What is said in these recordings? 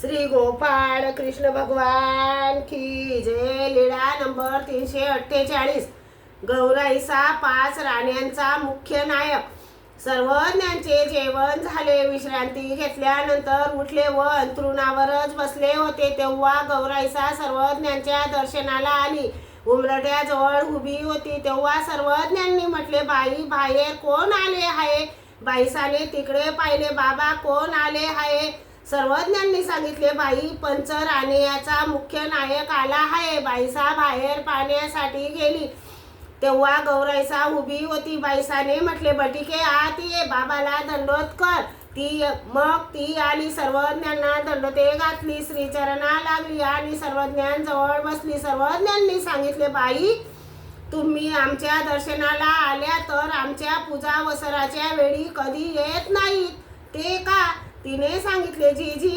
श्री गोपाळ कृष्ण भगवान की जय. लीळा नंबर तीनशे अठ्ठेचाळीस. गौराईसा पाच राण्यांचा मुख्य नायक. सर्वज्ञांचे जेवण झाले विश्रांती घेतल्यानंतर उठले व अंथरुणावरच बसले होते तेव्हा गौराईसा सर्वज्ञांच्या दर्शनाला आली. उमरट्याजवळ उभी होती तेव्हा सर्वज्ञांनी म्हटले बाई बाहेर कोण आले आहे? बाईसाने तिकडे पाहिले बाबा कोण आले आहे? सर्वज्ञांनी सांगितले बाई पंच राणीयाचा मुख्य नायक आला आहे. बाईसा बाहेर पाहण्यासाठी गेली. तेव्हा गौराईसा उभी होती. बाईसाने म्हटले बटिके आत ये. बाबाला दंडोत कर. ती मग ती आली सर्वज्ञांना दंडते घातली. श्रीचरणा लागली आणि सर्वज्ञांजवळ बसली. सर्वज्ञांनी सांगितले बाई तुम्ही आमच्या दर्शनाला आल्या तर आमच्या पूजा वसराच्या वेळी कधी येत नाहीत? ते का तिने सांगितले जीजी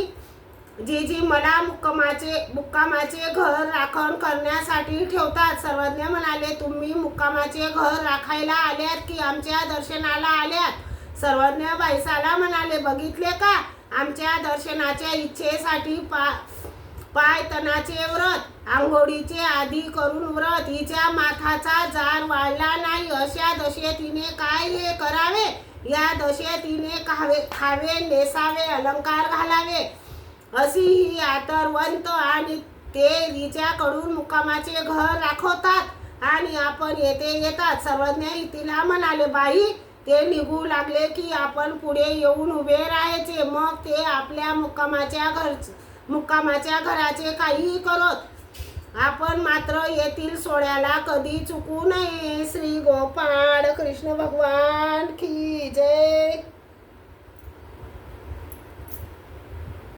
जीजी मला मुक्कामाचे मुक्कामाचे घर राखण करण्यासाठी ठेवतात. सर्वज्ञ म्हणाले तुम्ही मुक्कामाचे घर राखायला आल्यात की आमच्या दर्शनाला आल्यात? सर्वज्ञ बायसाला म्हणाले बघितले का? आमच्या दर्शनाच्या इच्छेसाठी पा पायतनाचे व्रत आंघोळीचे आधी करून व्रत हिच्या माथाचा जार वाढला नाही. अशा दशेतीने काय हे करावे? या दशेतीने खावे खावे नेसावे अलंकार घालावे. अशी ही आतरवंत आणि ते हिच्याकडून मुक्कामाचे घर राखवतात आणि आपण येथे येतात. सर्वज्ञ तिला म्हणाले बाई ते निघू लागले की आपण पुढे येऊन उभे राहायचे. मग ते आपल्या मुक्कामाच्या घर मुक्कामाच्या घराचे काहीही करत. आपण मात्र येथील सोहळ्याला कधी चुकू नये. श्री गोपाळ कृष्ण भगवान की जय